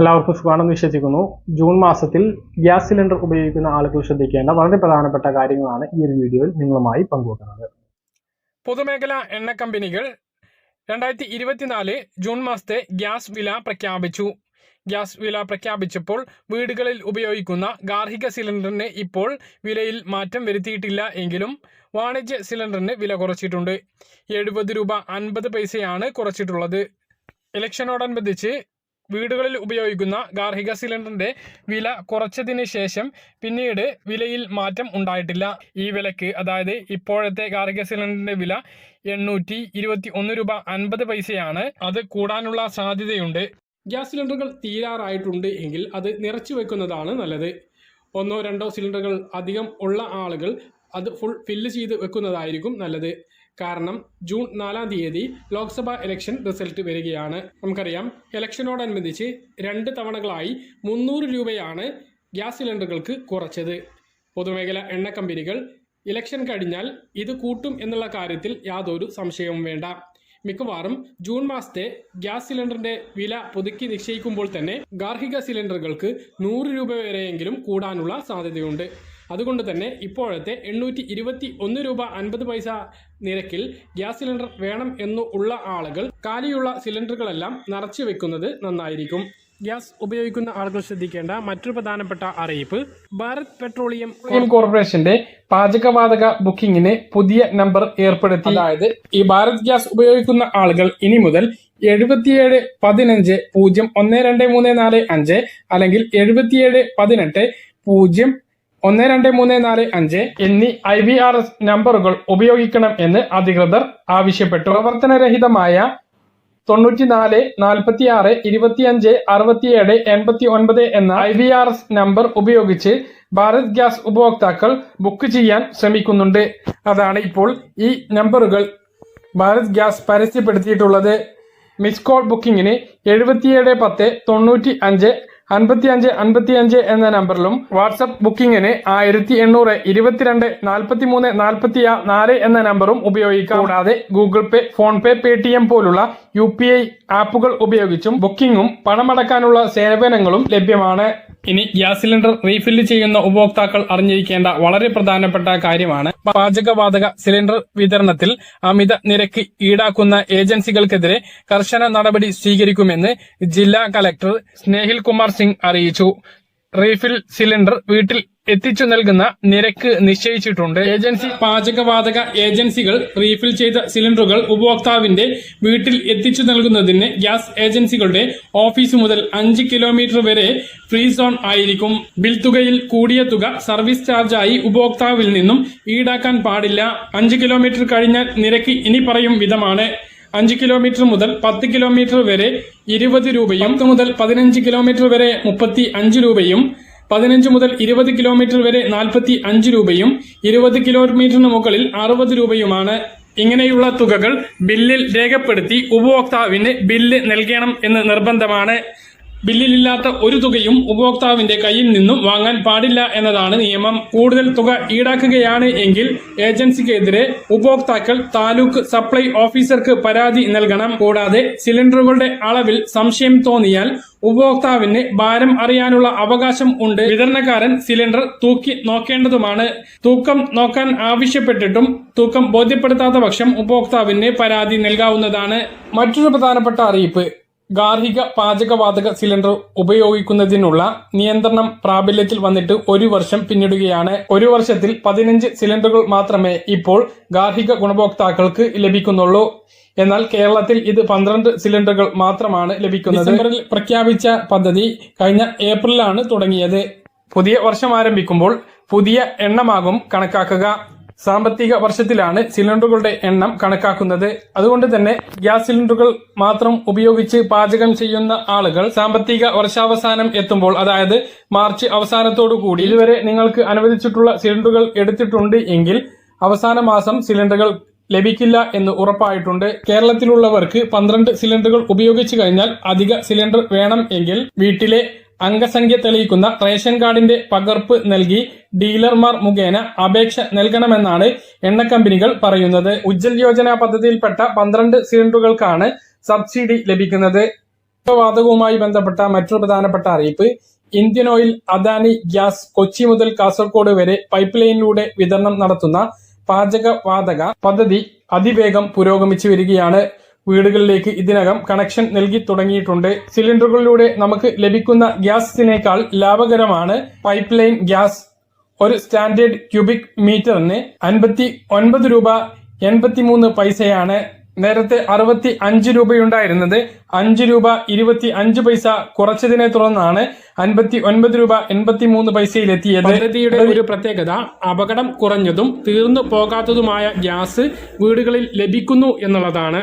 എല്ലാവർക്കും സുഖമാണെന്ന് വിശ്വസിക്കുന്നു. ജൂൺ മാസത്തിൽ ഗ്യാസ് സിലിണ്ടർ ഉപയോഗിക്കുന്ന ആളുകൾ ശ്രദ്ധിക്കേണ്ട വളരെ പ്രധാനപ്പെട്ട കാര്യങ്ങളാണ് ഈ ഒരു വീഡിയോയിൽ നിങ്ങളുമായി പങ്കുവെക്കുന്നത്. പൊതുമേഖലാ എണ്ണ കമ്പനികൾ രണ്ടായിരത്തി ഇരുപത്തിനാല് ജൂൺ മാസത്തെ ഗ്യാസ് വില പ്രഖ്യാപിച്ചു. ഗ്യാസ് വില പ്രഖ്യാപിച്ചപ്പോൾ വീടുകളിൽ ഉപയോഗിക്കുന്ന ഗാർഹിക സിലിണ്ടറിന് ഇപ്പോൾ വിലയിൽ മാറ്റം വരുത്തിയിട്ടില്ല എങ്കിലും വാണിജ്യ സിലിണ്ടറിന് വില കുറച്ചിട്ടുണ്ട്. എഴുപത് രൂപ അൻപത് പൈസയാണ് കുറച്ചിട്ടുള്ളത്. ഇലക്ഷനോടനുബന്ധിച്ച് വീടുകളിൽ ഉപയോഗിക്കുന്ന ഗാർഹിക സിലിണ്ടറിന്റെ വില കുറച്ചതിന് ശേഷം പിന്നീട് വിലയിൽ മാറ്റം ഉണ്ടായിട്ടില്ല. ഈ വിലക്ക് അതായത് ഇപ്പോഴത്തെ ഗാർഹിക സിലിണ്ടറിന്റെ വില എണ്ണൂറ്റി ഇരുപത്തി ഒന്ന് രൂപ അൻപത് പൈസയാണ്. അത് കൂടാനുള്ള സാധ്യതയുണ്ട്. ഗ്യാസ് സിലിണ്ടറുകൾ തീരാറായിട്ടുണ്ട് എങ്കിൽ അത് നിറച്ചു വെക്കുന്നതാണ് നല്ലത്. ഒന്നോ രണ്ടോ സിലിണ്ടറുകൾ അധികം ഉള്ള ആളുകൾ അത് ഫുൾ ഫില്ല് ചെയ്ത് വെക്കുന്നതായിരിക്കും നല്ലത്. കാരണം ജൂൺ നാലാം തീയതി ലോക്സഭാ ഇലക്ഷൻ റിസൾട്ട് വരികയാണ്. നമുക്കറിയാം ഇലക്ഷനോടനുബന്ധിച്ച് രണ്ട് തവണകളായി മുന്നൂറ് രൂപയാണ് ഗ്യാസ് സിലിണ്ടറുകൾക്ക് കുറച്ചത്. പൊതുമേഖല എണ്ണ കമ്പനികൾ ഇലക്ഷൻ കഴിഞ്ഞാൽ ഇത് കൂട്ടും എന്നുള്ള കാര്യത്തിൽ യാതൊരു സംശയവും വേണ്ട. മിക്കവാറും ജൂൺ മാസത്തെ ഗ്യാസ് സിലിണ്ടറിന്റെ വില പുതുക്കി നിശ്ചയിക്കുമ്പോൾ തന്നെ ഗാർഹിക സിലിണ്ടറുകൾക്ക് നൂറ് രൂപ വരെയെങ്കിലും കൂടാനുള്ള സാധ്യതയുണ്ട്. അതുകൊണ്ട് തന്നെ ഇപ്പോഴത്തെ എണ്ണൂറ്റി ഇരുപത്തി ഒന്ന് രൂപ അൻപത് പൈസ നിരക്കിൽ ഗ്യാസ് സിലിണ്ടർ വേണം എന്നു ഉള്ള ആളുകൾ കാലിയുള്ള സിലിണ്ടറുകളെല്ലാം നിറച്ചു വെക്കുന്നത് നന്നായിരിക്കും. ഗ്യാസ് ഉപയോഗിക്കുന്ന ആളുകൾ ശ്രദ്ധിക്കേണ്ട മറ്റൊരു പ്രധാനപ്പെട്ട അറിയിപ്പ് ഭാരത് പെട്രോളിയം കോർപ്പറേഷന്റെ പാചകവാതക ബുക്കിംഗിന് പുതിയ നമ്പർ ഏർപ്പെടുത്തി. അതായത് ഈ ഭാരത് ഗ്യാസ് ഉപയോഗിക്കുന്ന ആളുകൾ ഇനി മുതൽ എഴുപത്തിയേഴ് പതിനഞ്ച് പൂജ്യം ഒന്ന് രണ്ട് മൂന്ന് നാല് അഞ്ച് അല്ലെങ്കിൽ എഴുപത്തിയേഴ് പതിനെട്ട് പൂജ്യം ഒന്ന് രണ്ട് മൂന്ന് നാല് അഞ്ച് എന്നീ ഐ വി ആർ എസ് നമ്പറുകൾ ഉപയോഗിക്കണം എന്ന് അധികൃതർ ആവശ്യപ്പെട്ടു. പ്രവർത്തനരഹിതമായ തൊണ്ണൂറ്റിനാല് നാൽപ്പത്തി ആറ് ഇരുപത്തിയഞ്ച് അറുപത്തിയേഴ് എൺപത്തി ഒൻപത് എന്ന I V R S number ഉപയോഗിച്ച് ഭാരത് ഗ്യാസ് ഉപഭോക്താക്കൾ ബുക്ക് ചെയ്യാൻ ശ്രമിക്കുന്നുണ്ട്. അതാണ് ഇപ്പോൾ ഈ നമ്പറുകൾ ഭാരത് ഗ്യാസ് പരസ്യപ്പെടുത്തിയിട്ടുള്ളത്. മിസ് കോൾ ബുക്കിങ്ങിന് എഴുപത്തിയേഴ് പത്ത് തൊണ്ണൂറ്റി അഞ്ച് അൻപത്തിയഞ്ച് അൻപത്തിയഞ്ച് എന്ന നമ്പറിലും വാട്സപ്പ് ബുക്കിംഗിന് ആയിരത്തി എണ്ണൂറ് ഇരുപത്തിരണ്ട് നാൽപ്പത്തി മൂന്ന് നാൽപ്പത്തി നാല് എന്ന നമ്പറും ഉപയോഗിക്കാം. കൂടാതെ ഗൂഗിൾ പേ ഫോൺ പേ പേ പോലുള്ള യു പി ഐ ആപ്പുകൾ ഉപയോഗിച്ചും ബുക്കിംഗും പണമടക്കാനുള്ള സേവനങ്ങളും ലഭ്യമാണ്. ഇനി ഗ്യാസ് സിലിണ്ടർ റീഫില്ല് ചെയ്യുന്ന ഉപഭോക്താക്കൾ അറിഞ്ഞിരിക്കേണ്ട വളരെ പ്രധാനപ്പെട്ട കാര്യമാണ്. പാചകവാതക സിലിണ്ടർ വിതരണത്തിൽ അമിത നിരക്ക് ഈടാക്കുന്ന ഏജൻസികൾക്കെതിരെ കർശന നടപടി സ്വീകരിക്കുമെന്ന് ജില്ലാ കലക്ടർ സ്നേഹിൽ കുമാർ സിംഗ് അറിയിച്ചു. റീഫിൽ സിലിണ്ടർ വീട്ടിൽ എത്തിച്ചു നൽകുന്ന നിരക്ക് നിശ്ചയിച്ചിട്ടുണ്ട്. ഏജൻസി പാചകവാതക ഏജൻസികൾ റീഫിൽ ചെയ്ത സിലിണ്ടറുകൾ ഉപഭോക്താവിന്റെ വീട്ടിൽ എത്തിച്ചു നൽകുന്നതിന് ഗ്യാസ് ഏജൻസികളുടെ ഓഫീസ് മുതൽ അഞ്ച് കിലോമീറ്റർ വരെ ഫ്രീ സോൺ ആയിരിക്കും. ബിൽ തുകയിൽ കൂടിയ തുക സർവീസ് ചാർജായി ഉപഭോക്താവിൽ നിന്നും ഈടാക്കാൻ പാടില്ല. അഞ്ച് കിലോമീറ്റർ കഴിഞ്ഞാൽ നിരക്ക് ഇനി പറയും വിധമാണ്. അഞ്ച് കിലോമീറ്റർ മുതൽ പത്ത് കിലോമീറ്റർ വരെ ഇരുപത് രൂപയും പത്ത് മുതൽ പതിനഞ്ച് കിലോമീറ്റർ വരെ മുപ്പത്തി അഞ്ച് രൂപയും പതിനഞ്ച് മുതൽ ഇരുപത് കിലോമീറ്റർ വരെ നാൽപ്പത്തി അഞ്ച് രൂപയും ഇരുപത് കിലോമീറ്ററിന് മുകളിൽ അറുപത് രൂപയുമാണ്. ഇങ്ങനെയുള്ള തുകകൾ ബില്ലിൽ രേഖപ്പെടുത്തി ഉപഭോക്താവിന് ബില്ല് നൽകണം എന്ന് നിർബന്ധമാണ്. ബില്ലിലില്ലാത്ത ഒരു തുകയും ഉപഭോക്താവിന്റെ കയ്യിൽ നിന്നും വാങ്ങാൻ പാടില്ല എന്നതാണ് നിയമം. കൂടുതൽ തുക ഈടാക്കുകയാണ് എങ്കിൽ ഏജൻസിക്കെതിരെ ഉപഭോക്താക്കൾ താലൂക്ക് സപ്ലൈ ഓഫീസർക്ക് പരാതി നൽകണം. കൂടാതെ സിലിണ്ടറുകളുടെ അളവിൽ സംശയം തോന്നിയാൽ ഉപഭോക്താവിന് ഭാരം അറിയാനുള്ള അവകാശം ഉണ്ട്. വിതരണക്കാരൻ സിലിണ്ടർ തൂക്കി നോക്കേണ്ടതുമാണ്. തൂക്കം നോക്കാൻ ആവശ്യപ്പെട്ടിട്ടും തൂക്കം ബോധ്യപ്പെടുത്താത്ത പക്ഷം ഉപഭോക്താവിന് പരാതി നൽകാവുന്നതാണ്. മറ്റൊരു പ്രധാനപ്പെട്ട അറിയിപ്പ്. ഗാർഹിക പാചകവാതക സിലിണ്ടർ ഉപയോഗിക്കുന്നതിനുള്ള നിയന്ത്രണം പ്രാബല്യത്തിൽ വന്നിട്ട് ഒരു വർഷം പിന്നിടുകയാണ്. ഒരു വർഷത്തിൽ പതിനഞ്ച് സിലിണ്ടറുകൾ മാത്രമേ ഇപ്പോൾ ഗാർഹിക ഗുണഭോക്താക്കൾക്ക് ലഭിക്കുന്നുള്ളൂ. എന്നാൽ കേരളത്തിൽ ഇത് പന്ത്രണ്ട് സിലിണ്ടറുകൾ മാത്രമാണ് ലഭിക്കുന്നത്. ഡിസംബറിൽ പ്രഖ്യാപിച്ച പദ്ധതി കഴിഞ്ഞ ഏപ്രിലാണ് തുടങ്ങിയത്. പുതിയ വർഷം ആരംഭിക്കുമ്പോൾ പുതിയ എണ്ണമാകും കണക്കാക്കുക. സാമ്പത്തിക വർഷത്തിലാണ് സിലിണ്ടറുകളുടെ എണ്ണം കണക്കാക്കുന്നത്. അതുകൊണ്ട് തന്നെ ഗ്യാസ് സിലിണ്ടറുകൾ മാത്രം ഉപയോഗിച്ച് പാചകം ചെയ്യുന്ന ആളുകൾ സാമ്പത്തിക വർഷാവസാനം എത്തുമ്പോൾ അതായത് മാർച്ച് അവസാനത്തോടു കൂടി ഇതുവരെ നിങ്ങൾക്ക് അനുവദിച്ചിട്ടുള്ള സിലിണ്ടറുകൾ എടുത്തിട്ടുണ്ട് എങ്കിൽ അവസാന മാസം സിലിണ്ടറുകൾ ലഭിക്കില്ല എന്ന് ഉറപ്പായിട്ടുണ്ട്. കേരളത്തിലുള്ളവർക്ക് പന്ത്രണ്ട് സിലിണ്ടറുകൾ ഉപയോഗിച്ചു കഴിഞ്ഞാൽ അധിക സിലിണ്ടർ വേണം എങ്കിൽ വീട്ടിലെ അംഗസംഖ്യ തെളിയിക്കുന്ന റേഷൻ കാർഡിന്റെ പകർപ്പ് നൽകി ഡീലർമാർ മുഖേന അപേക്ഷ നൽകണമെന്നാണ് എണ്ണ കമ്പനികൾ പറയുന്നത്. ഉജ്ജൽ യോജന പദ്ധതിയിൽപ്പെട്ട പന്ത്രണ്ട് സിലിണ്ടറുകൾക്കാണ് സബ്സിഡി ലഭിക്കുന്നത്. വാതകവുമായി ബന്ധപ്പെട്ട മറ്റൊരു പ്രധാനപ്പെട്ട അറിയിപ്പ്. Indian oil Adani gas Kochi മുതൽ കാസർഗോഡ് വരെ പൈപ്പ് ലൈനിലൂടെ വിതരണം നടത്തുന്ന പാചകവാതക പദ്ധതി അതിവേഗം പുരോഗമിച്ചു വരികയാണ്. വീടുകളിലേക്ക് ഇതിനകം കണക്ഷൻ നൽകി തുടങ്ങിയിട്ടുണ്ട്. സിലിണ്ടറുകളിലൂടെ നമുക്ക് ലഭിക്കുന്ന ഗ്യാസിനേക്കാൾ ലാഭകരമാണ് പൈപ്പ് ലൈൻ ഗ്യാസ്. ഒരു സ്റ്റാൻഡേർഡ് ക്യൂബിക് മീറ്ററിന് അൻപത്തി ഒൻപത് രൂപ എൺപത്തിമൂന്ന് പൈസയാണ്. നേരത്തെ അറുപത്തി അഞ്ച് രൂപയുണ്ടായിരുന്നത്. അഞ്ച് രൂപ ഇരുപത്തി അഞ്ച് പൈസ കുറച്ചതിനെ തുടർന്നാണ് അൻപത്തി ഒൻപത് രൂപ എൺപത്തി മൂന്ന് പൈസയിലെത്തിയത്. പദ്ധതിയുടെ ഒരു പ്രത്യേകത അപകടം കുറഞ്ഞതും തീർന്നു പോകാത്തതുമായ ഗ്യാസ് വീടുകളിൽ ലഭിക്കുന്നു എന്നുള്ളതാണ്.